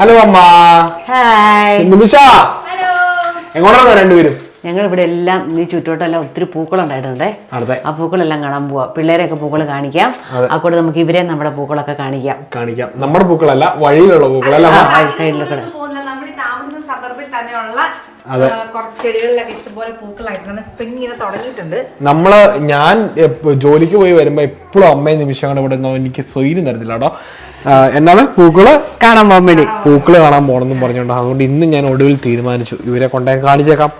Hello അമ്മ. Hi നിമിഷ എങ്ങോട്ടാണ് രണ്ടുപേരും? ഞങ്ങൾ ഇവിടെ എല്ലാം ഈ ചുറ്റോട്ടെല്ലാം ഒത്തിരി പൂക്കൾ ഉണ്ടായിട്ടുണ്ട് ആ പൂക്കളെല്ലാം കാണാൻ പോവാ. പിള്ളേരെയൊക്കെ പൂക്കൾ കാണിക്കാം. ആ കൂടെ നമുക്ക് ഇവരെ നമ്മുടെ പൂക്കളൊക്കെ കാണിക്കാം. കാണിക്കാം. നമ്മുടെ പൂക്കളല്ല വഴിയിലുള്ള പൂക്കളല്ല ആ, right side ലൊക്കെ പോകുന്നില്ല നമ്മൾ ഈ താമസിക്കുന്ന സബർബിൽ തന്നെയുള്ള അതെ. ആ, കുറച്ച് ചെടികളിലൊക്കെ ഇഷ്ടംപോലെ പൂക്കളായിട്ടാണ് സ്പ്രിംഗ് ഇങ്ങനെ തുടങ്ങിയിട്ടുണ്ട്. നമ്മൾ ഞാൻ ജോലിക്ക് പോയി വരുമ്പോ എപ്പോഴും അമ്മയും നിമിഷങ്ങളുടെ ഇവിടെ നിന്ന് എനിക്ക് സ്വൈര്യം തരത്തില്ല കേട്ടോ. എന്നാണ് പൂക്കൾ കാണാൻ പോകാൻ പൂക്കൾ കാണാൻ പോകണമെന്നും പറഞ്ഞോണ്ട് അതുകൊണ്ട് ഇന്ന് ഞാൻ ഒടുവിൽ തീരുമാനിച്ചു. ഇവരെ കൊണ്ടേ കാണിച്ചേക്കാം.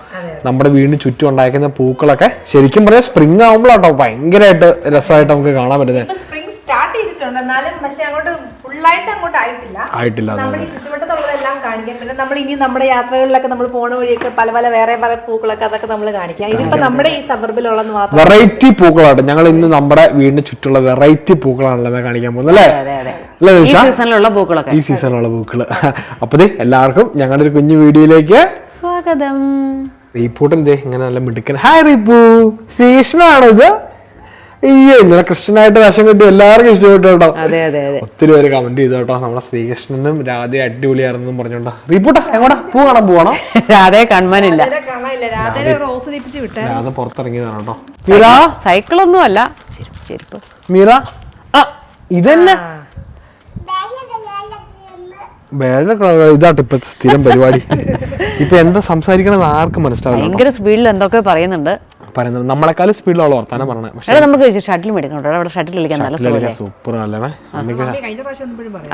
നമ്മുടെ വീടിന് ചുറ്റും ഉണ്ടാക്കുന്ന പൂക്കളൊക്കെ ശരിക്കും പറഞ്ഞാൽ സ്പ്രിംഗ് ആവുമ്പോഴാട്ടോ ഭയങ്കരമായിട്ട് രസമായിട്ട് നമുക്ക് കാണാൻ പറ്റുന്നത് സ്റ്റാർട്ട് ചെയ്തിട്ടുണ്ട്. എന്നാലും പക്ഷെ അങ്ങോട്ട് ഫുള്ളായിട്ട് അങ്ങോട്ട് ആയിട്ടില്ല. ആയിട്ടില്ല നമ്മൾ ഈ ചുറ്റുവട്ടത്തുള്ളതെല്ലാം കാണിക്കാം. പിന്നെ നമ്മൾ ഇനി നമ്മുടെ യാത്രകളിലൊക്കെ നമ്മൾ പോണ വഴിയൊക്കെ പല പല വേറെ പല പൂക്കളൊക്കെ അതൊക്കെ നമ്മൾ കാണിക്കാം. ഇതിപ്പോ നമ്മുടെ ഈ സബർബിലുള്ളത് മാത്രം വെറൈറ്റി പൂക്കളാണ്. ഞങ്ങൾ ഇന്ന് നമ്മുടെ വീടിന് ചുറ്റുള്ള വെറൈറ്റി പൂക്കളാണല്ലോ കാണിക്കാൻ പോകുന്നത് അല്ലേ? അതെ അതെ ഈ സീസണിലുള്ള പൂക്കളൊക്കെ. ഈ സീസണിലുള്ള പൂക്കൾ അപ്പൊ എല്ലാവർക്കും ഞങ്ങളുടെ ഒരു കുഞ്ഞു വീഡിയോയിലേക്ക് സ്വാഗതം. റീപ്പൂട്ടൻ ദേ ഇങ്ങനെ നല്ല മിടുക്കൻ. ഹായ് റീപ്പു ശ്രീകൃഷ്ണനാണോ ഇത്? അയ്യോ ഇന്നലെ കൃഷ്ണനായിട്ട് വേഷം കിട്ടി എല്ലാവർക്കും ഇഷ്ടപ്പെട്ടു കേട്ടോ. അതെ അതെ അതെ. ഒത്തിരി പേര് കമന്റ് ചെയ്തു കേട്ടോ. നമ്മുടെ ശ്രീകൃഷ്ണനും രാധ അടിപൊളിയായിരുന്നു പറഞ്ഞോണ്ടോ റീപ്പൂട്ട എങ്ങോട്ടാ പൂ കാണാൻ പോവാണോ? രാധയെ കാണാനില്ല രാധേരെ റോസ് ദീപിച്ച് വിട്ടേ രാധ പുറത്തിറങ്ങിയതാണ് കേട്ടോ. മീറ സൈക്കിളൊന്നും അല്ല ചെരുപ്പ് ചെരുപ്പ്. മീറ ആ ഇതന്നെ? വേറെ ഇതാട്ടോ ഇപ്പൊ സ്ഥിരം പരിപാടി. ഇപ്പൊ എന്താ സംസാരിക്കണമെന്ന് ആർക്കും മനസ്സിലാവില്ല ഭയങ്കര സ്പീഡിൽ എന്തൊക്കെ പറയുന്നുണ്ട്. പറയുന്നത് നമ്മളെക്കാളും സ്പീഡിലുള്ള വർത്താനം പറഞ്ഞത് പക്ഷെ എടാ നമുക്ക് ഷട്ടിൽ മേടിക്കണം അവിടെ ഷട്ടിൽ കളിക്കാൻ നല്ല സുഖമല്ലേ? സൂപ്പർ അല്ലേ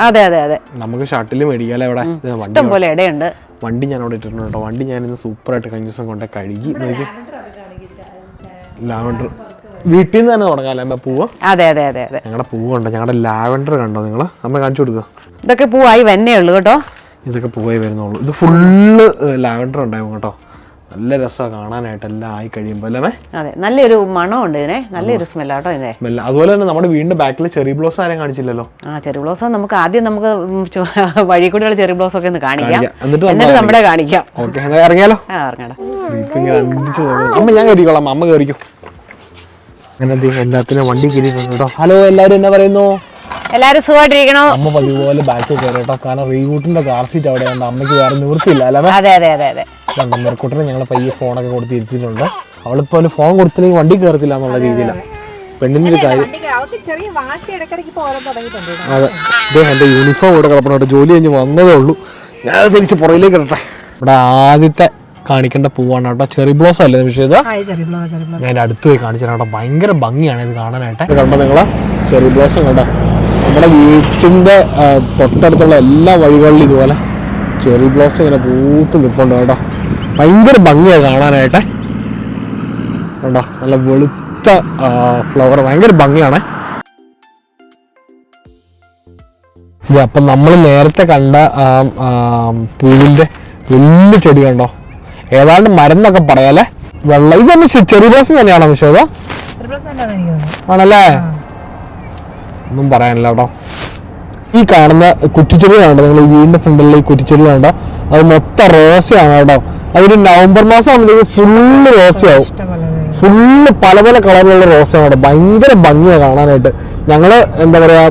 അതെ അതെ അതെ. നമുക്ക് ഷട്ടിൽ മേടിക്കാലോ ഇവിടെ? ഇഷ്ടം പോലെ ഇടയുണ്ട്. വണ്ടി ഞാൻ അവിടെ ഇട്ടിട്ടുണ്ട് കേട്ടോ. വണ്ടി ഞാൻ ഇന്ന് സൂപ്പറായിട്ട് കഴിഞ്ഞ ദിവസം കൊണ്ട് കഴുകി നോക്കി. ലാവൻഡർ വീട്ടിൽ നിന്ന് തന്നെ തുടങ്ങാം അല്ലേ പൂവ്? അതെ അതെ അതെ അതെ. ഞങ്ങളുടെ പൂവ് ഉണ്ട് ഞങ്ങളുടെ ലാവൻഡർ കണ്ടോ നിങ്ങൾ നമ്മൾ കാണിച്ചു കൊടുക്കുക ഇതൊക്കെ പൂവായി വന്നേ ഉള്ളൂ കേട്ടോ. ഇതൊക്കെ പൂവായി വരുന്നുള്ളൂ ഇത് ഫുള്ള് ലാവൻഡർ ഉണ്ടായിരുന്നു കേട്ടോ. നല്ല രസമാണ് കാണാനായിട്ട് എല്ലാം ആയി കഴിയുമ്പോൾ അല്ലേ അതെ നല്ലൊരു മണമുണ്ട് ഇതിനെ. നല്ലൊരു സ്മെല്ലാട്ടോ ഇതിനെ. സ്മെല്ല. അതുപോലെ തന്നെ നമ്മുടെ വീടിന്റെ ബാക്കിൽ ചെറി ബ്ലോസ് ആരെയും കാണിച്ചില്ലല്ലോ? ആ ചെറി ബ്ലൗസ് നമുക്ക് ആദ്യം നമുക്ക് വഴി കൂടെയുള്ള ചെറി ബ്ലൗസ് ഒക്കെ ഒന്ന് കാണിക്കാം. എന്നിട്ട് നമ്മുടെ കാണിക്കാം. ഓക്കെ എന്നാ ഇറങ്ങിയാലോ? ആ ഇറങ്ങടാ. അമ്മ ഞാൻ കയറിക്കോളാം അമ്മ കയറിക്കും അങ്ങനെ എല്ലാത്തിനും വണ്ടി കയറിയിട്ടുണ്ട് ഹലോ എല്ലാവരും എന്നാ പറയുന്നു? എല്ലാരും സുഖമായിട്ടിരിക്കണോ? അമ്മ പതിപോലെ ബാക്കിൽ കയറി കാരണം റീബൂട്ടിന്റെ കാർ സീറ്റ് അവിടെ ഉണ്ട്. അമ്മയ്ക്ക് വേറെ നിവൃത്തിയില്ല അല്ലേ അതെ അതെ അതെ അതെ. മെറക്കൂട്ടിന് ഞങ്ങൾ പയ്യെ ഫോണൊക്കെ കൊടുത്ത് ഇരുത്തിയിട്ടുണ്ട് അവളിപ്പോ അവന് ഫോൺ കൊടുത്തില്ലെങ്കിൽ വണ്ടി കയറത്തില്ല എന്നുള്ള രീതിയിലാണ് പെണ്ണിന്റെ ഒരു കാര്യം അതെ. ഇതേ എന്റെ യൂണിഫോം ഇവിടെ കിടപ്പുണ്ട് ജോലി കഴിഞ്ഞ് വന്നതേ ഉള്ളൂ. ഞാൻ തിരിച്ച് പുറകിലേക്ക് ഇടട്ടെ ഇവിടെ ആദ്യത്തെ കാണിക്കേണ്ട പൂവാണ് കേട്ടോ. ചെറി ബ്ലോസ് അല്ലേ പക്ഷേ ഇത്? ഞാൻ അടുത്ത് പോയി കാണിച്ചു കേട്ടോ. ഭയങ്കര ഭംഗിയാണ് ഇത് കാണാനായിട്ട്. കണ്ടോ നിങ്ങളെ ചെറി ബ്ലോസം കണ്ടോ? നമ്മുടെ വീട്ടിന്റെ ആ, തൊട്ടടുത്തുള്ള എല്ലാ വഴികളിലും ഇതുപോലെ ചെറി ബ്ലോസം ഇങ്ങനെ പൂത്ത് നിൽപ്പുണ്ട് കേട്ടോ. ഭയങ്കര ഭംഗിയാണ് കാണാനായിട്ട്. കണ്ടോ? നല്ല വെളുത്ത ഫ്ലവർ ഭയങ്കര ഭംഗിയാണ്. ഇത് അപ്പം നമ്മൾ നേരത്തെ കണ്ട ആ, പൂവിന്റെ വലിയ ചെടി കണ്ടോ? ഏതാണ്ട് മരം എന്നൊക്കെ പറയാല്ലേ വെള്ളം തന്നെ ചെറിയ ദിവസം തന്നെയാണോ തോന്നുന്നത് ആണല്ലേ? ഒന്നും പറയാനില്ല കേട്ടോ. ഈ കാണുന്ന കുറ്റിച്ചെടി കണ്ടോ? നിങ്ങൾ ഈ വീടിന്റെ ഫ്രണ്ടിലുള്ള ഈ കുറ്റിച്ചെടി കണ്ടോ? അത് മൊത്തം റോസയാണ് കേട്ടോ. അതൊരു നവംബർ മാസം ആകുമ്പോഴത്തേക്ക് ഫുള്ള് റോസയാവും. ഫുള്ള് പല പല കളറിലുള്ള റോസാണ് അവിടെ. ഭയങ്കര ഭംഗിയാണ് കാണാനായിട്ട്. ഞങ്ങൾ എന്താ പറയാ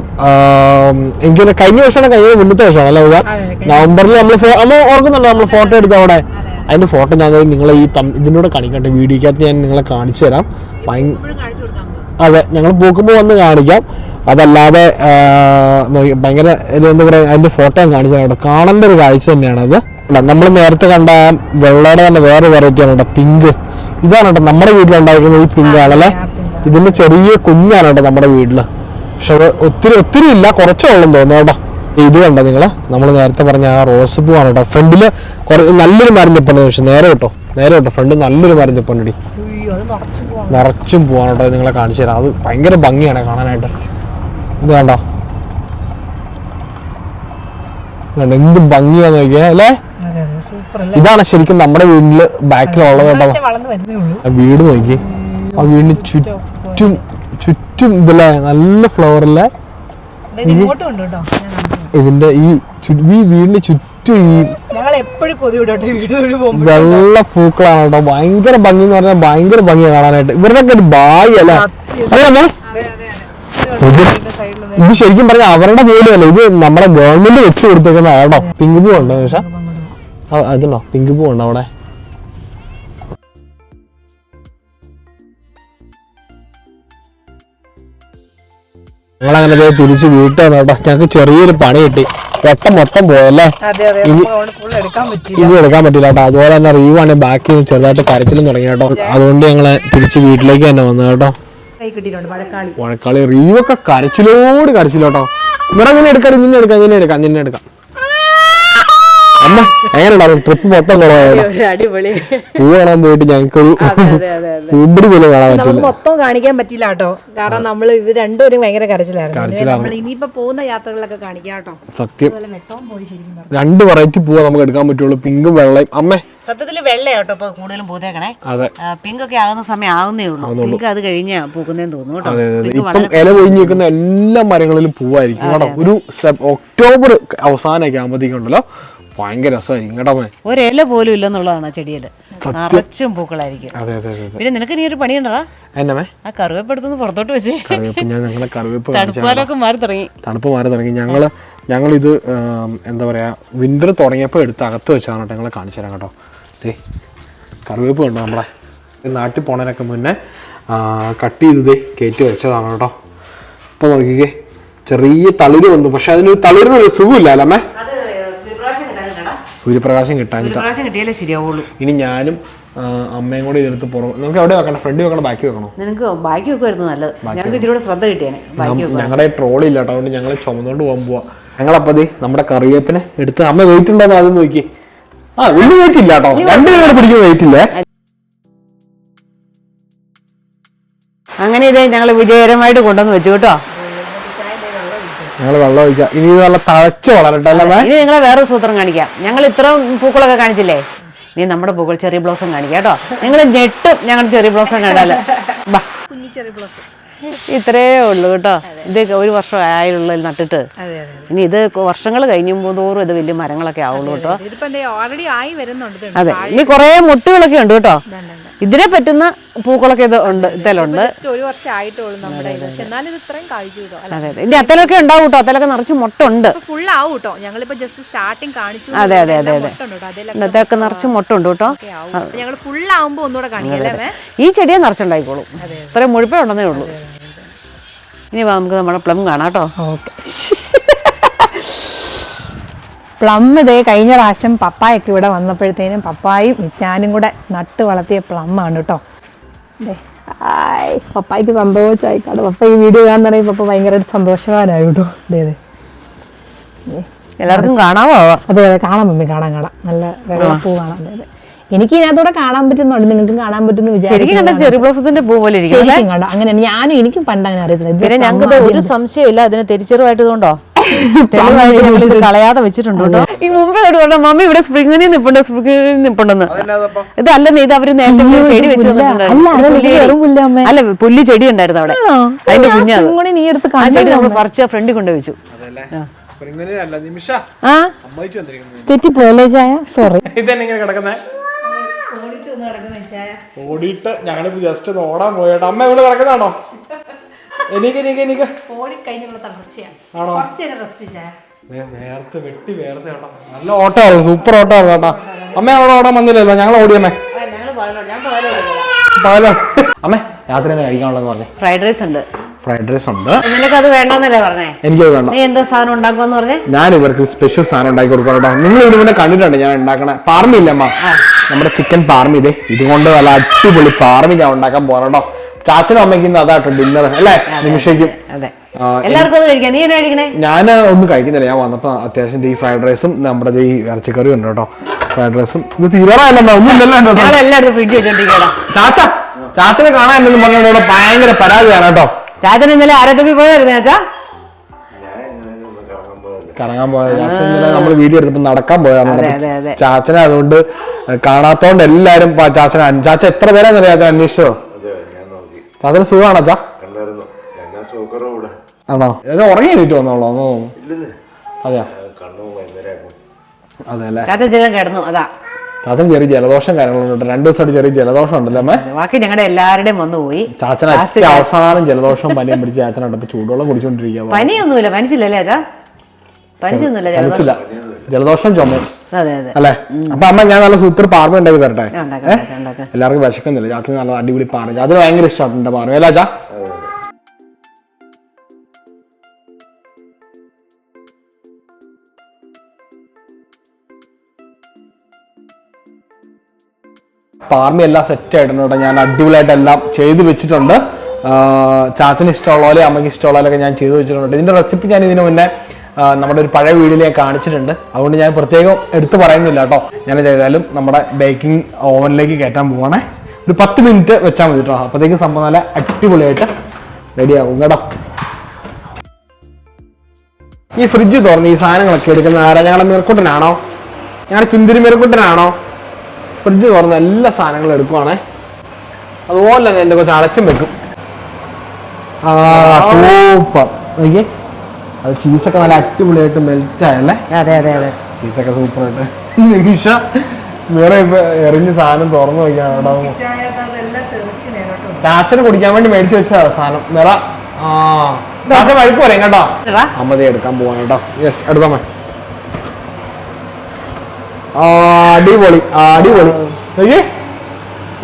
എനിക്ക് കഴിഞ്ഞ വർഷമാണ് കഴിഞ്ഞ മുന്നത്തെ വർഷമാണ് അല്ലേ നവംബറിൽ നമ്മൾ നമ്മൾ ഓർക്കുന്നുണ്ടോ നമ്മൾ ഫോട്ടോ എടുത്ത അവിടെ? അതിന്റെ ഫോട്ടോ ഞാൻ നിങ്ങളെ ഈ ഇതിനോട് കാണിക്കട്ടെ വീഡിയോക്കകത്ത് ഞാൻ നിങ്ങളെ കാണിച്ചു തരാം. അതെ ഞങ്ങൾ പോകുമ്പോൾ വന്ന് കാണിക്കാം. അതല്ലാതെ ഭയങ്കര എന്താ പറയുക അതിന്റെ ഫോട്ടോ ഞാൻ കാണിച്ചു തരാം കാണേണ്ട ഒരു കാഴ്ച തന്നെയാണ് അത് നമ്മൾ നേരത്തെ കണ്ട വെള്ളയുടെ തന്നെ വേറെ വെറൈറ്റി ആണ് കേട്ടോ പിങ്ക് ഇതാണ് കേട്ടോ നമ്മുടെ വീട്ടിലുണ്ടായിരിക്കുന്ന ഈ പിങ്ക് ആണല്ലേ ഇതിന്റെ ചെറിയ കുഞ്ഞാണ് കേട്ടോ നമ്മുടെ വീട്ടിൽ. പക്ഷെ അത് ഒത്തിരി ഒത്തിരി ഇല്ല കുറച്ചേ ഉള്ളൂ തോന്നുന്നു കേട്ടോ. ഇത് കണ്ടോ നിങ്ങൾ? നമ്മൾ നേരത്തെ പറഞ്ഞ ആ റോസ് പൂവാണ് കേട്ടോ. ഫ്രണ്ടിൽ നല്ലൊരു മരം നിപ്പുണ്ട് പക്ഷെ നേരെ കേട്ടോ നേരെ കേട്ടോ. ഫ്രണ്ട് നല്ലൊരു മരം അത് നിറച്ചു പോവാണ് കേട്ടോ നിങ്ങളെ കാണിച്ചു തരാം. അത് ഭയങ്കര ഭംഗിയാണ് കാണാനായിട്ട്. ഇത് കണ്ടോ, എന്ത് ഭംഗിയാന്ന് നോക്കിയാ അല്ലേ അതെ അതെ സൂപ്പർ അല്ലേ ഇതാണ് ശരിക്കും നമ്മുടെ വീടിന്റെ ബാക്കിലുള്ളത് കേട്ടോ പക്ഷെ വീട് നോക്കി. ആ വീടിന് ചുറ്റും ചുറ്റും ഇതിലെ നല്ല ഫ്ലവറിലെ ഇത് ഇങ്ങോട്ടും ഉണ്ട് കേട്ടോ ഇതിന്റെ ഈ ഈ വീടിന് ചുറ്റും ഈ വെള്ള പൂക്കളാണ് കേട്ടോ. ഭയങ്കര ഭംഗി എന്ന് പറഞ്ഞാൽ ഭയങ്കര ഭംഗിയാണ് കാണാനായിട്ട്. ഇവരുടെയൊക്കെ ഒരു ബായി അല്ലേ? സൈഡിൽ ഇത് ശരിക്കും പറഞ്ഞാൽ അവരുടെ പോലെയല്ല ഇത് നമ്മുടെ ഗവൺമെന്റ് വെച്ച് കൊടുത്തേക്കുന്ന കേട്ടോ. പിങ്ക് പൂ ഉണ്ടോ ആ, അതുണ്ടോ? പിങ്ക് പൂ ഉണ്ടോ അവിടെ? ഞങ്ങളങ്ങനെ ദേ തിരിച്ച് വീട്ടിൽ കേട്ടോ ഞങ്ങൾക്ക് ചെറിയൊരു പണി കിട്ടി. വെട്ടം മൊത്തം പോയല്ലേ ഇത് എടുക്കാൻ പറ്റില്ല കേട്ടോ. അതുപോലെ തന്നെ റീവാണ് ബാക്കി ചെറുതായിട്ട് കരച്ചിലും തുടങ്ങി കേട്ടോ. അതുകൊണ്ട് ഞങ്ങൾ തിരിച്ച് വീട്ടിലേക്ക് തന്നെ വന്നു കേട്ടോ. വഴക്കാളി. റീവൊക്കെ കരച്ചിലോട് കരച്ചിലോട്ടോ ഇവിടെ നിന്നെ എടുക്കാം നിന്നെ എടുക്കാം നിന്നെ എടുക്കാം നിന്നെ എടുക്കാം. അമ്മ എങ്ങനെയുണ്ടാവും ട്രിപ്പ് മൊത്തം പൂ കാണാൻ പോയിട്ട് ഞങ്ങൾക്കൊരു പൂമ്പിടി പോലും കാണാൻ പറ്റില്ല. മൊത്തം കാണിക്കാൻ പറ്റില്ല കേട്ടോ. കാരണം നമ്മൾ ഇത് രണ്ടുപേരും ഭയങ്കര കരച്ചിലായിരുന്നു. ഇനിയിപ്പോ പോകുന്ന യാത്രകളൊക്കെ കാണിക്കാം കേട്ടോ. സത്യം. രണ്ട് വെറൈറ്റി പൂവ നമുക്ക് എടുക്കാൻ പറ്റുള്ളൂ. പിങ്കും വെള്ളയും. അമ്മേ. സത്യത്തിൽ വെള്ളയാട്ടോ ഇപ്പൊ കൂടുതലും പൂതേക്കണേ. അതെ. പിങ്ക് ഒക്കെ ആകുന്ന സമയം ആകുന്നേ ഉള്ളൂ. പിങ്ക് അത് കഴിഞ്ഞാ പൂക്കുന്നേന്ന് തോന്നുന്നു കേട്ടോ. ഇല പൊഴിഞ്ഞു നിൽക്കുന്ന എല്ലാ മരങ്ങളിലും പൂവായിരിക്കും. കേട്ടോ ഒരു ഒക്ടോബർ അവസാനമൊക്കെ ആകുമ്പോഴത്തേക്കുണ്ടല്ലോ ഭയങ്കര രസമായിരിക്കും കേട്ടോ ഒരില പോലും ഇല്ലെന്നുള്ളതാണ് ചെടിയിൽ നിറച്ചും പൂക്കളായിരിക്കും. അതെ അതെ പിന്നെ നിനക്ക് നീ ഒരു പണിയുണ്ടടാ. ആ ആ കറുവേപ്പെടുത്തുനിന്ന് പുറത്തോട്ട് വെച്ചേ. കറിവേപ്പ് ഞാൻ ഞങ്ങളെ കറിവേപ്പ് തണുപ്പാലൊക്കെ മാറി തുടങ്ങി. തണുപ്പ് മാറി തുടങ്ങി. ഞങ്ങൾ ഞങ്ങളിത് ആം, എന്താ പറയാ വിന്റർ തുടങ്ങിയപ്പോൾ എടുത്ത് അകത്ത് വെച്ചാണ് കേട്ടോ. ഞങ്ങളെ കാണിച്ചു തരാം കേട്ടോ. ദേ കറിവേപ്പ് കണ്ടോ നമ്മളെ? ഇത് നാട്ടിൽ പോണതിനൊക്കെ മുന്നേ കട്ട് ചെയ്ത് ദേ കയറ്റി വെച്ചതാണ് കേട്ടോ. ഇപ്പോൾ നോക്കിക്കേ ചെറിയ തളിര് വന്നു. പക്ഷെ അതിനൊരു തളിരിനൊരു സുഖമില്ല അല്ലമ്മേ സൂര്യപ്രകാശം കിട്ടാൻ സൂര്യപ്രകാശം കിട്ടിയാലേ ശരിയാവുള്ളൂ. ഇനി ഞാനും അമ്മയും കൂടെ ഇതെടുത്ത് പുറം നമുക്ക് എവിടെ വെക്കണം ഫ്രണ്ട് വെക്കണം ബാക്കി വെക്കണോ? നിനക്ക് ബാക്കി വെക്കുമായിരുന്നു നല്ലത്. ഞങ്ങൾക്ക് ഇച്ചിരി ശ്രദ്ധ കിട്ടിയാണ് ഞങ്ങളുടെ ട്രോളി ഇല്ല കേട്ടോ അതുകൊണ്ട് ഞങ്ങൾ ചുമന്നുകൊണ്ട് പോകാൻ പോവാ. ഞങ്ങളപ്പതി നമ്മുടെ കറിവേപ്പിനെ എടുത്ത് അമ്മ വെയിറ്റ് ഉണ്ടോ എന്ന് ആദ്യം നോക്കി. ആ വലിയ വെയിറ്റ് ഇല്ല കേട്ടോ. രണ്ട് പേരെ പിടിക്കുന്ന വെയിറ്റ് ഇല്ലേ? അങ്ങനെ ഇതേ ഞങ്ങൾ വിജയകരമായിട്ട് കൊണ്ടുവന്ന് വെച്ചു കേട്ടോ. ഞങ്ങൾ വെള്ളം ഒഴിക്കാം ഇനി ഇത് നല്ല തഴച്ച് വളരട്ടെ അല്ലേ ഇനി നിങ്ങളെ വേറെ സൂത്രം കാണിക്കാം. ഞങ്ങൾ ഇത്രയും പൂക്കളൊക്കെ കാണിച്ചില്ലേ? ഇനി നമ്മുടെ പൂക്കൾ ചെറിയ ബ്ലോസം കാണിക്കാം കേട്ടോ. നിങ്ങൾ ഞെട്ടും ഞങ്ങൾ ചെറിയ ബ്ലോസം കണ്ടാൽ. ബാ. കുഞ്ഞി ചെറിയ ബ്ലൗസ്. ഇത്രേ ഉള്ളൂ കേട്ടോ. ഇത് ഒരു വർഷം ആയുള്ളതിൽ നട്ടിട്ട്. അതെ അതെ ഇനി ഇത് വർഷങ്ങൾ കഴിയുമ്പോൾ തോറും ഇത് വലിയ മരങ്ങളൊക്കെ ആവുള്ളൂ കേട്ടോ. ഇതിപ്പോ എന്താ ഓൾറെഡി ആയി വരുന്നുണ്ട് ഇത് അതെ. ഇനി കുറേ മുട്ടുകളൊക്കെ ഉണ്ട് കേട്ടോ. ഇതിനെ പറ്റുന്ന പൂക്കളൊക്കെ ഇത് ഉണ്ട് ഇതിലുണ്ട് ഒരു വർഷം ആയിട്ടുള്ളൂ നമ്മുടെ ഇത് പക്ഷെ എന്നാലും ഇത് ഇത്രയും കഴിച്ചു കേട്ടോ അല്ല? അതെ അതെ. ഇതിന്റെ അത്തലൊക്കെ ഉണ്ടാവും കേട്ടോ. അത്തലൊക്കെ നിറച്ച് മുട്ട ഉണ്ട് ഫുൾ ആവും കേട്ടോ. ഞങ്ങളിപ്പോ ജസ്റ്റ് സ്റ്റാർട്ടിങ് കാണിച്ചു അതെ, അതെ, അതെ, അതെ. ഇന്നത്തെയൊക്കെ നിറച്ച് മുട്ട ഉണ്ട് കേട്ടോ ഞങ്ങൾ ഫുൾ ആവുമ്പോ ഒന്നുകൂടെ കാണിക്കാം അല്ലേ മേ? ഈ ചെടിയെ നിറച്ചുണ്ടായിക്കോളും. ഇത്രയും മുഴുപ്പേ ഉണ്ടെന്നേ ഉള്ളൂ. ഇനി നമുക്ക് നമ്മുടെ പ്ലം കാണാം കേട്ടോ. ഓക്കെ. പ്ലം ഇതേ കഴിഞ്ഞ പ്രാവശ്യം പപ്പായൊക്കെ ഇവിടെ വന്നപ്പോഴത്തേനും പപ്പായും മിച്ചാനും കൂടെ നട്ട് വളർത്തിയ പ്ലം ആണ് കേട്ടോ ഹായ് പപ്പായ്ക്ക് സന്തോഷമായിക്കാണ് പപ്പ ഈ വീഡിയോ കാണാൻ തുടങ്ങി പപ്പ ഭയങ്കരമായിട്ട് സന്തോഷവാനായി കേട്ടോ അതെ അതെ എല്ലാവർക്കും കാണാമോ അതെ അതെ കാണാം മമ്മി കാണാം കാണാം. നല്ല വെള്ളപ്പൂ കാണാം അതെ അതെ എനിക്ക് ഇതിനകത്തൂടെ കാണാൻ പറ്റുന്നുണ്ട്. നിങ്ങൾക്കും കാണാൻ പറ്റുന്നു വിചാരിക്കും പൂ പോലെ ശരിക്കും കണ്ടോ. അങ്ങനെയാണ്. ഞാനും എനിക്കും പണ്ട് അങ്ങനെ അറിയത്തില്ല. പിന്നെ ഞങ്ങൾക്ക് ഒരു സംശയമില്ല. അതിന് തിരിച്ചറിവായിട്ട് ഇതുകൊണ്ടോ തെളിവായിട്ട് ഞങ്ങൾ ഇത് കളയാതെ വെച്ചിട്ടുണ്ട് കേട്ടോ. ഈ മുമ്പേ തൊട്ട് പറഞ്ഞ മമ്മി ഇവിടെ സ്പ്രിങ്ങിന് നിപ്പുണ്ട് സ്പ്രിങ്ങിന് നിപ്പുണ്ടെന്ന്. ഇതല്ല ഇത് അവർ നേരത്തെ ചെടി വെച്ച്. അല്ല, ഇത് പുല്ല് അമ്മേ. അല്ല പുല്ല് ചെടി ഉണ്ടായിരുന്നു അവിടെ? അതിന്റെ കുഞ്ഞാണ് നീ എടുത്ത് ചെടി നമ്മൾ പറിച്ച് ഫ്രണ്ടിൽ കൊണ്ട് വെച്ചു. തെറ്റിപ്പോയല്ലേ ചായ സോറി കിടക്കുന്നേ? ഓടിയിട്ട് ഞങ്ങളിപ്പോ ജസ്റ്റ് ഓടാൻ പോയിട്ട്. അമ്മ ഇവിടെ കിടക്കുന്നതാണോ? എനിക്ക് എനിക്ക് എനിക്ക് ഓടിക്കഴിഞ്ഞുള്ള തളർച്ചയാണ് കുറച്ച് നേരം റെസ്റ്റ് ചായ വേർത്ത് വെട്ടി വേർത്ത് കേട്ടോ നല്ല ഓട്ടമായിരുന്നു സൂപ്പർ ഓട്ടമായിരുന്നു കേട്ടോ. അമ്മ അവിടെ ഓടാൻ വന്നില്ലല്ലോ. ഞങ്ങൾ ഓടിയമ്മേ അമ്മേ. രാത്രി തന്നെ കഴിക്കാനുള്ളതെന്ന് പറഞ്ഞേ. ഫ്രൈഡ് റൈസ് ഉണ്ട്. ഫ്രൈഡ് റൈസ് ഉണ്ട്. നിനക്ക് അത് വേണ്ടെന്നല്ലേ പറഞ്ഞേ? എനിക്കത് വേണ്ട. നീ എന്തോ സാധനം ഉണ്ടാക്കുമെന്ന് പറഞ്ഞേ? ഞാൻ ഇവർക്ക് സ്പെഷ്യൽ സാധനം ഉണ്ടാക്കി കൊടുക്കണം കേട്ടോ. നിങ്ങൾ ഇവിടെ കണ്ടിട്ടുണ്ട് ഞാൻ ഉണ്ടാക്കണ. പാർമില്ല അമ്മ. നമ്മുടെ ചിക്കൻ പാർമി ഇതേ. ഇതുകൊണ്ട് നല്ല അടിപൊളി പാർമി ഞാൻ ഉണ്ടാക്കാൻ പോകണം ചാച്ചനും അമ്മയ്ക്കും അതാട്ടോ ഡിന്നർ അല്ലേ? നിമിഷയ്ക്കും. അതെ എല്ലാവർക്കും കഴിക്കാം നീ എന്നാ കഴിക്കണേ? ഞാൻ ഒന്നും കഴിക്കുന്നില്ല. ഞാൻ വന്നപ്പോ അത്യാവശ്യം ഈ ഫ്രൈഡ് റൈസും നമ്മുടെ ഈ ഇറച്ചിക്കറിയും ഉണ്ട് കേട്ടോ. ഫ്രൈഡ് റൈസും ഇത് തീരാറല്ല ഒന്നും ഇല്ലല്ലോ എല്ലായിടത്തും ഫ്രിഡ്ജ് വെച്ചോണ്ടിരിക്കടാ ചാച്ച ചാച്ചനെ കാണാനില്ലെന്ന് പറഞ്ഞോട് ഭയങ്കര പരാതിയാണ് കേട്ടോ. ചാച്ചൻ ഇന്നലെ ആരോഗ്യ പോയായിരുന്നു ചാച്ചാ? കറങ്ങാൻ പോയത്. ഇന്നലെ നമ്മൾ വീഡിയോ എടുത്തപ്പോ നടക്കാൻ പോയതാണ്. ചാച്ചനെ അതുകൊണ്ട് കാണാത്തോണ്ട് എല്ലാരും ചാച്ചനെ ചാച്ച എത്ര പേരാന്ന് ചാച്ചൻ അന്വേഷിച്ചോ ചാച്ചന് സുഖമാണോ ഇവിടെ. ആണോ? ഉറങ്ങി വീട്ടിൽ വന്നോളൂ ഇല്ലെന്ന്. അതെയാ? കണ്ണു അതെ അല്ലേ ചാച്ചൻ ചെയ്താൽ കിടന്നു അതാ. ചാച്ചന് ചെറിയ ജലദോഷം കാര്യങ്ങളുണ്ട് രണ്ടു ദിവസമായിട്ട് ചെറിയ ജലദോഷം ഉണ്ടല്ലോ അമ്മേ? ബാക്കി ഞങ്ങളുടെ എല്ലാവരുടെയും വന്നു പോയി. ചാച്ചൻ അവസാനം ജലദോഷം പനിയും പിടിച്ച് ചാച്ചനുണ്ട് ഇപ്പൊ ചൂടുവെള്ളം കുടിച്ചോണ്ടിരിക്കുക പനിയൊന്നുമില്ല പനിച്ചില്ലല്ലേ അതാ പനിച്ചൊന്നുമില്ല പനിച്ചില്ല. ജലദോഷം ചുമ അല്ലെ? അപ്പൊ അമ്മ ഞാൻ നല്ല സൂപ്പർ പാർമ ഉണ്ടാക്കി തരട്ടെ? എല്ലാവർക്കും വിശക്കുന്നില്ല. ചാച്ചന് നല്ല അടിപൊളി പാർമ അത് ഭയങ്കര ഇഷ്ടമാണ് പാർമ അല്ല ചാ? പാർമി എല്ലാം സെറ്റ് ആയിട്ടുണ്ട് കേട്ടോ. ഞാൻ അടിപൊളിയായിട്ട് എല്ലാം ചെയ്ത് വെച്ചിട്ടുണ്ട്. ചാച്ചന് ഇഷ്ടമുള്ള പോലെ അമ്മയ്ക്ക് ഇഷ്ടമുള്ള പോലെയൊക്കെ ഞാൻ ചെയ്ത് വെച്ചിട്ടുണ്ട് ഇതിന്റെ റെസിപ്പി ഞാൻ ഇതിനു മുന്നേ നമ്മുടെ ഒരു പഴയ വീഡിയോയിൽ ഞാൻ കാണിച്ചിട്ടുണ്ട്. അതുകൊണ്ട് ഞാൻ പ്രത്യേകം എടുത്തു പറയുന്നില്ല കേട്ടോ. ഞാൻ ചെയ്താലും നമ്മുടെ ബേക്കിംഗ് ഓവനിലേക്ക് കയറ്റാൻ പോവാണേ. ഒരു പത്ത് മിനിറ്റ് വെച്ചാൽ മതി കേട്ടോ. അപ്പോഴത്തേക്ക് സംഭവം നല്ല അടിപൊളിയായിട്ട് റെഡിയാകും കേട്ടോ. ഈ ഫ്രിഡ്ജ് തുറന്ന് ഈ സാധനങ്ങളൊക്കെ എടുക്കുന്ന ആരാ? ഞങ്ങളുടെ മെറുക്കുട്ടനാണോ ഞങ്ങളുടെ ചിന്തിരി മെറുക്കുട്ടനാണോ ഫ്രിഡ്ജ് തുറന്ന് എല്ലാ സാധനങ്ങളും എടുക്കുവാണേ. അതുപോലെ തന്നെ എന്റെ കുറച്ച് അടച്ചും വെക്കും. ആ സൂപ്പർ നോക്കിയേ. അത് ചീസൊക്കെ നല്ല അടിപൊളിയായിട്ട് മെൽറ്റ് ആയല്ലേ? അതെ അതെ അതെ. ചീസൊക്കെ സൂപ്പർ ആയിട്ട് നിമിഷ വേറെ ഇപ്പൊ എറിഞ്ഞ് സാധനം തുറന്നു നോക്കിയാ അവിടെ ചാച്ചന് കുടിക്കാൻ വേണ്ടി മേടിച്ചു വെച്ചതാ സാധനം. നിറ ആ. ചാച്ച വഴുക്ക് പറയും കേട്ടോ. അമ്മതി എടുക്കാൻ പോവാൻ കേട്ടോ. യെസ് എടുത്താ അടിപൊളി അടിപൊളി.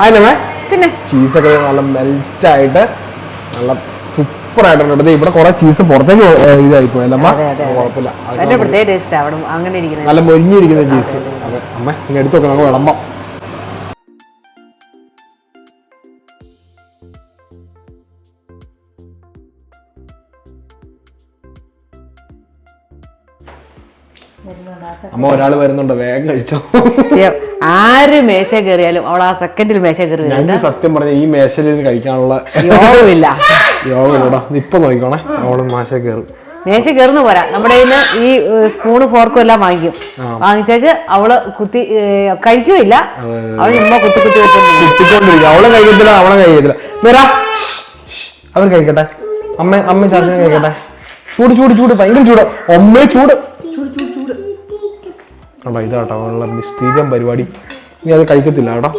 അതിനമ്മേ പിന്നെ? ചീസൊക്കെ നല്ല മെൽറ്റ് ആയിട്ട് നല്ല സൂപ്പർ ആയിട്ടുണ്ട് ഇവിടെ കുറെ ചീസ് പുറത്തേക്ക് ഇതായി ഇരിക്കുന്നത്. നല്ല മൊരിഞ്ഞിരിക്കുന്ന ചീസ് അമ്മ ഇങ്ങനെ എടുത്തു നോക്കാം നമുക്ക് വിളമ്പാം. അമ്മ ഒരാൾ വരുന്നുണ്ട്. വേഗം കഴിച്ചോ. ആര് മേശ കയറിയാലും അവൾ ആ സെക്കൻഡിൽ മേശ കയറി സത്യം പറഞ്ഞ ഈ മേശയിൽ കഴിക്കാനുള്ള യോഗമില്ല യോഗ ഇല്ലടാ ഇപ്പൊ നോക്കിക്കോണേ. അവൾ മാശ കയറും മേശ കയറുന്ന പോരാ. നമ്മുടെ കയ്യിന്ന് ഈ സ്പൂണ് ഫോർക്കും എല്ലാം വാങ്ങിക്കും. വാങ്ങിച്ചേച്ച് അവൾ കുത്തി കഴിക്കുകയില്ല. അവൾ ഉമ്മ കുത്തി കുത്തി കുത്തിക്കൊണ്ടിരിക്കും. അവളെ കഴിക്കത്തില്ല അവളെ കഴിക്കത്തില്ല. മിറ അവർ കഴിക്കട്ടെ. അമ്മ അമ്മ ചാച്ചനെ കഴിക്കട്ടെ. ചൂട്. ചൂട് ചൂട് ഭയങ്കര ചൂട്. അമ്മേ ചൂട്. കണ്ടോ ഇതാട്ടോ അവളുടെ നിസ്തീകം പരിപാടി. നീ അത് കഴിക്കത്തില്ല കേട്ടോ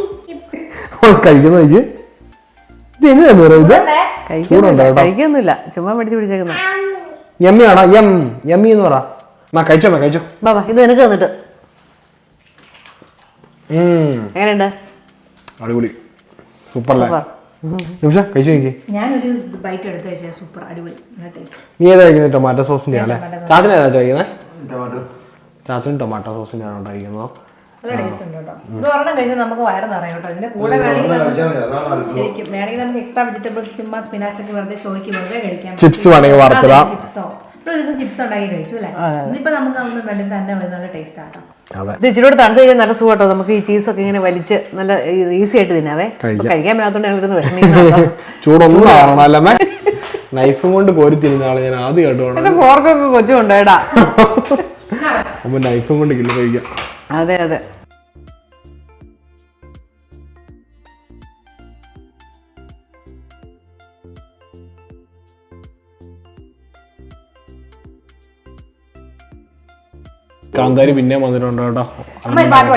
അവൾ കഴിക്കുന്ന ഇത് ഇത് എങ്ങനെയാ മിറ ഇത്? ചൂടുണ്ടോ കേട്ടോ കഴിക്കൊന്നുമില്ല ചുമ്മാ പിടിച്ച് പിടിച്ചേക്കുന്ന. യമ്മിയാണോ എം എമ്മി എന്ന് പറ. എന്നാ കഴിച്ചോ കഴിച്ചോ. ബാബാ ഇത് നിനക്ക് തന്നിട്ട്. ഉം, എങ്ങനെയുണ്ട്? അടിപൊളി. സൂപ്പർ അല്ലേ? സൂപ്പർ. നിമിഷ കഴിച്ചു നോക്കി ഞാനൊരു ബൈറ്റ് എടുത്ത് വെച്ചാൽ സൂപ്പർ അടിപൊളി. നല്ല ടേസ്റ്റ് നീ ഏതാ കഴിക്കുന്നത് ടൊമാറ്റോ സോസിന്റെ അല്ലേ? ചാച്ചൻ ഏതാ കഴിക്കുന്നത് ചാച്ചൻ ടൊമാറ്റോ. സോസിന്റെ ആണോ കഴിക്കുന്നത് നല്ല ടേസ്റ്റ് ഉണ്ട് കേട്ടോ. ഇത് ഒരെണ്ണം കഴിച്ചാൽ നമുക്ക് വയറ് നിറയും കേട്ടോ. ഇതിന്റെ കൂടെ വേണമെങ്കിൽ നമുക്ക് ശരിക്കും വേണമെങ്കിൽ നമുക്ക് എക്സ്ട്രാ വെജിറ്റബിൾസ് ചുമ്മാ സ്പിനാച്ച് ഒക്കെ വെറുതെ ഷോയ്ക്ക് വെറുതെ കഴിക്കാം. ചിപ്സ് വേണമെങ്കിൽ വറുത്തിടാം. ചിപ്സോ ചിപ്സ് ഉണ്ടാക്കി കഴിച്ചു അല്ലേ? ഇന്നിപ്പോ നമുക്ക് അതൊന്നും വെള്ളം തന്നെ നല്ല ടേസ്റ്റ് ആട്ടോ അതെ. ഇത് ഇച്ചിരി കൂടെ തണുത്ത് കഴിഞ്ഞാൽ നല്ല സുഖട്ടോ നമുക്ക് ഈ ചീസൊക്കെ ഇങ്ങനെ വലിച്ച് നല്ല ഈസി ആയിട്ട് തിന്നാവേ. കഴിക്കാൻ മേലാത്തോണ്ട് ഞങ്ങൾക്ക് വിഷമിക്കുന്നു ചൂടൊന്നും നൈഫും കൊണ്ട് കോരി തിരുന്ന ആളെ ഞാൻ ആദ്യം കേട്ടോ ഫോർക്കൊക്കെ കൊച്ചു കൊണ്ടേടാ അപ്പൊ നൈഫും കൊണ്ട് കില്ല കഴിക്കാം. അതെ അതെ. കാന്താരി പിന്നെ കേട്ടോ. ഈ പാട്ട്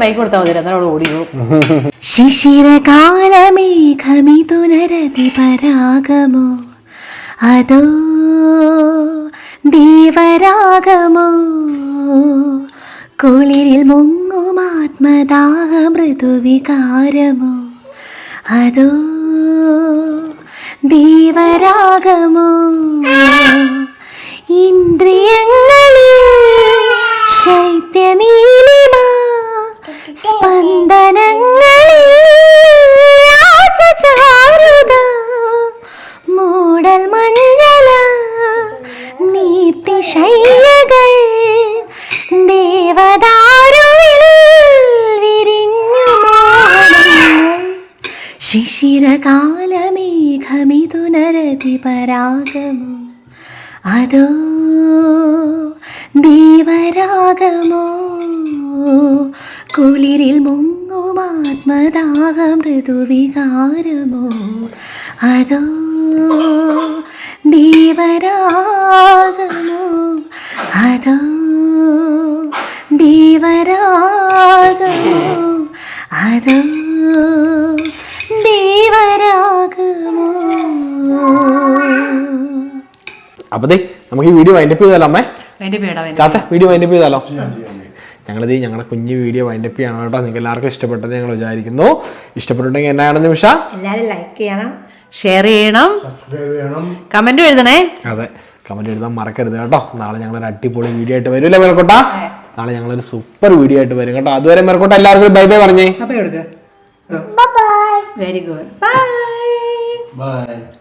മൈക്ക് കൊടുത്താൽ മതി അന്നേരം അവിടെ ഓടിയോ ശിശിരകാലമേഘമിതുനരതി പരാഗമോ? അതോ ദീവരാഗമോ? കുളിരിൽ മുങ്ങുമാത്മദാഹ മൃദുവികാരമോ അതോ ദീവരാഗമോ? ഇന്ദ്രിയങ്ങളിൽ ശൈത്യനീലിമ അതോ ദേവരാഗമോ? കുളിരിൽ മുങ്ങും ആത്മദാഹ മൃദുവികാരമോ അതോ ദേവരാഗമോ? അതോ ദേവരാഗമോ? അതോ അപ്പൊ നമുക്ക് ഈ വീഡിയോ വൈൻഡപ്പ് ചെയ്താലോ അമ്മേ? ചാച്ച വീഡിയോ വൈൻഡപ്പ് ചെയ്താലോ? ഞങ്ങളിത് ഞങ്ങളുടെ കുഞ്ഞു വീഡിയോ വൈൻഡപ്പ് ചെയ്യണം കേട്ടോ. നിങ്ങൾക്ക് എല്ലാവർക്കും ഇഷ്ടപ്പെട്ടത് ഞങ്ങൾ വിചാരിക്കുന്നു. ഇഷ്ടപ്പെട്ടിട്ടുണ്ടെങ്കിൽ എന്നാണ് നിമിഷ? എല്ലാവരും ലൈക്ക് ചെയ്യണം ഷെയർ ചെയ്യണം. കമന്റ് എഴുതണേ. അതെ കമന്റ് എഴുതാൻ മറക്കരുത് കേട്ടോ. നാളെ ഞങ്ങളൊരു അടിപൊളി വീഡിയോ ആയിട്ട് വരും മേൽക്കോട്ട? നാളെ ഞങ്ങളൊരു സൂപ്പർ വീഡിയോ ആയിട്ട് വരും കേട്ടോ. അതുവരെ മേൽക്കോട്ട എല്ലാവർക്കും ബൈ ബൈ പറഞ്ഞേ. Very good bye bye